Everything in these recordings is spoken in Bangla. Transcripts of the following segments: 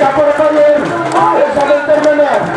কাপড় কালের সাবেক চেয়ারম্যানের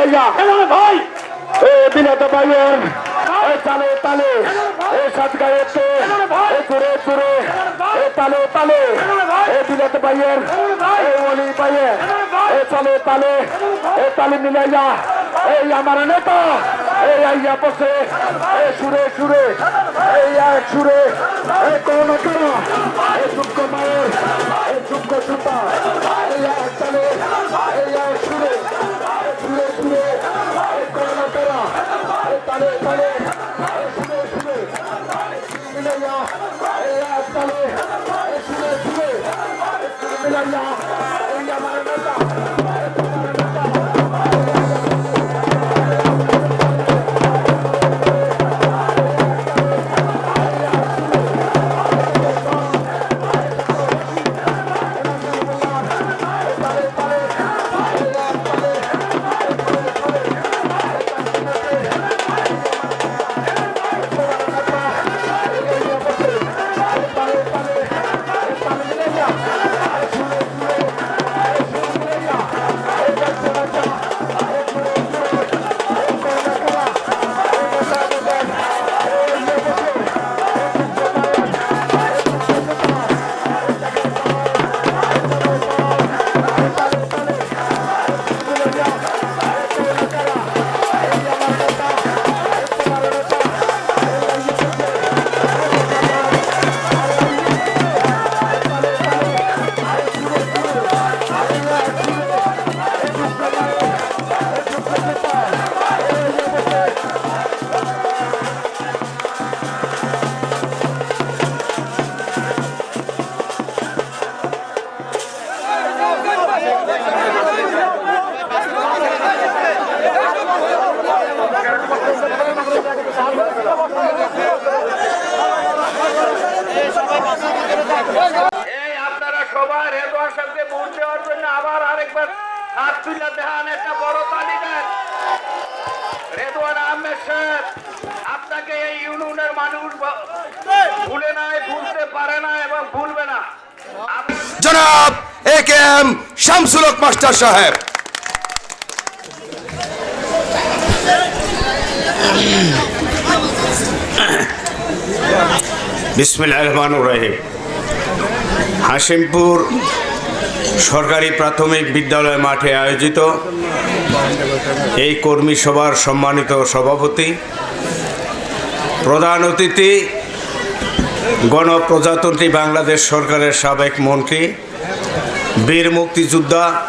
জায়গা ভাই বিনাতে ভাইয়ের তালে তালে এ সাতগায়ে এ চুরে চুরে এ তালে তালে এ বিনাতে ভাইয়ের এ অলি ভাইয়ের এ চলে তালে এ তালে মিলাইয়া এই আমার নেতা এই আইয়া বসে এ সুরে সুরে এই এক সুরে এ কোন কেন এ দুঃখ মায়ের এ দুঃখ সুতা এই এক তালে এই এক Yeah. একবার হাত তুলে দেখান একটা বড় তালিকা। আহমেদ আপনাকে এই ইউনিয়নের মানুষ ভুলে নাই ভুলতে পারে না এবং ভুলবে না। জনাব এ কে এম শামসুলক মাস্টার সাহেব। বিসমিল্লাহ রহমান হাশিমপুর সরকারি প্রাথমিক বিদ্যালয় মাঠে আয়োজিত এই কর্মী সভার সম্মানিত সভাপতি, প্রধান অতিথি, গণপ্রজাতন্ত্রী বাংলাদেশ সরকারের সাবেক মন্ত্রী, বীর মুক্তিযোদ্ধা